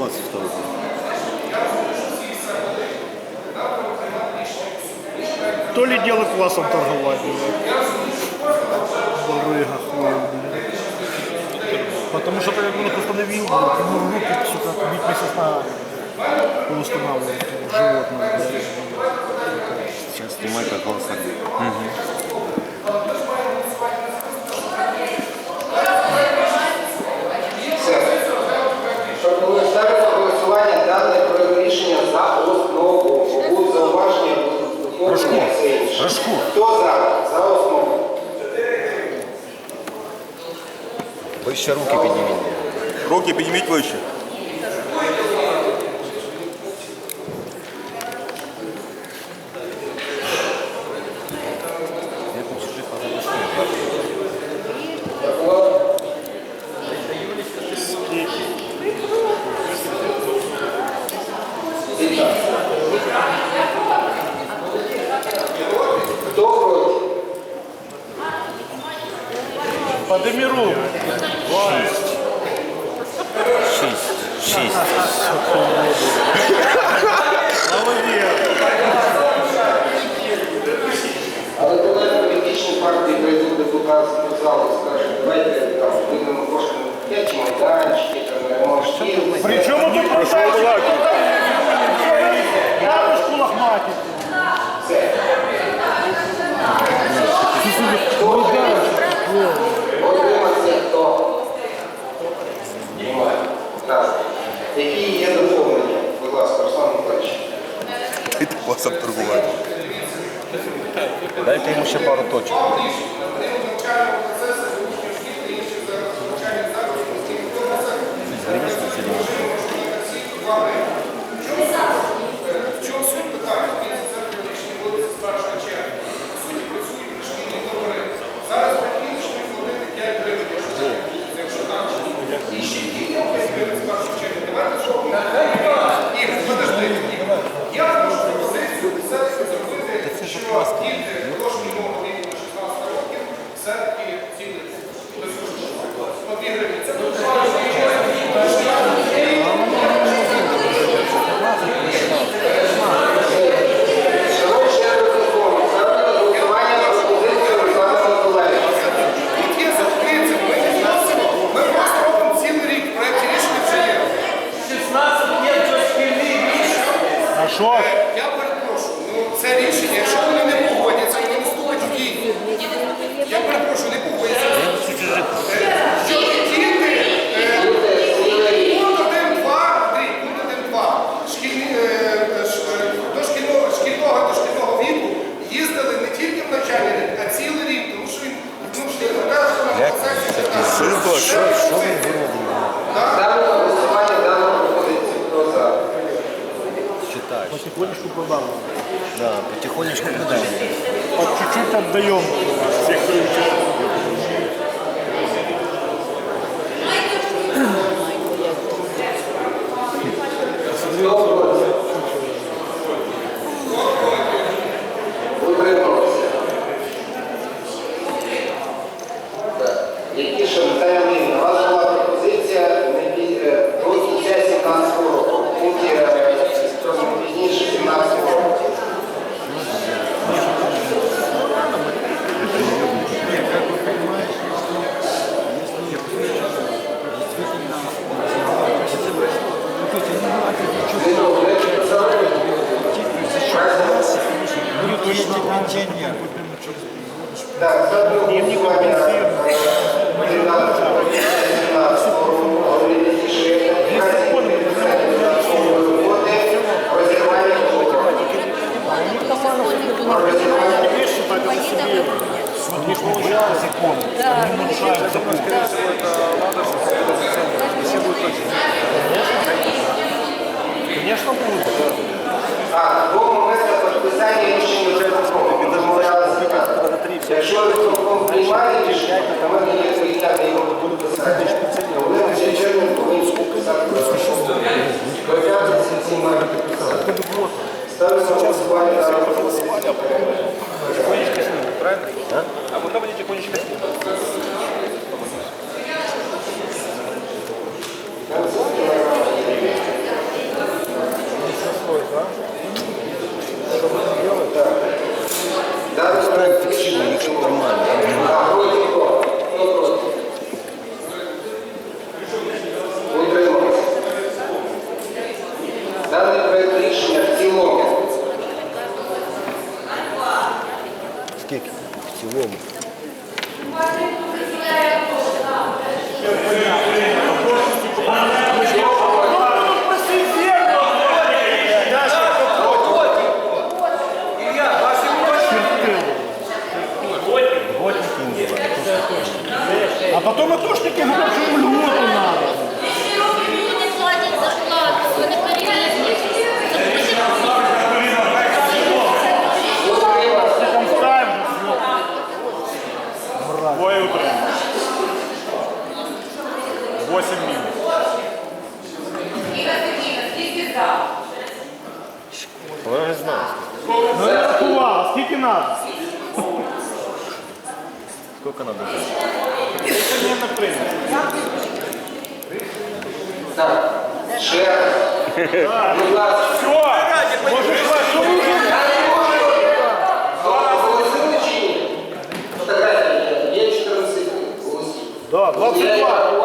класс стал. То ли дело классом торговать. Барыга хуй. Потому что я говорю, установил, ему руки, сука, бить месяц на устанавливал животное. Сейчас снимай, как он садит. Вище руки підніміть. Руки підніміть вище. Я тут чужих позабушки. Хто проти? Подними руку. Шість. Шість. Але коли політичні партії прийдуть депутатську залу і скажуть, давайте там видамо кошти на 5 майданчиків, там ремонт шкіл. Класом торгувати. Дайте йому ще пару діло. Шановні Потихонечку продам. Да, потихонечку продай. По чуть-чуть отдаем всех Хто Не добре, за Так, ставлю на голосування кандидата на голови Конечно, будет. А, до моменту підписання рішення виконкому. Ми домовлялися так. Якщо виконком приймає рішення, то в мене є прийняти його підписати. Вони на цей червень повинні підписати. До п'ятниці ці мають підписати. Ставлю tarde. 8 мінус. Ніна Сергійовна, скільки за? Але я знаю. Ну я рахувала, скільки надо? Скільки надо взяти? Рішення не прийнято. Так. Ще. Так. Будь ласка. Все, можеш вашу руку. Я не можу. Голосили чи ні? Фотографії є 14 голосів. Так, 22.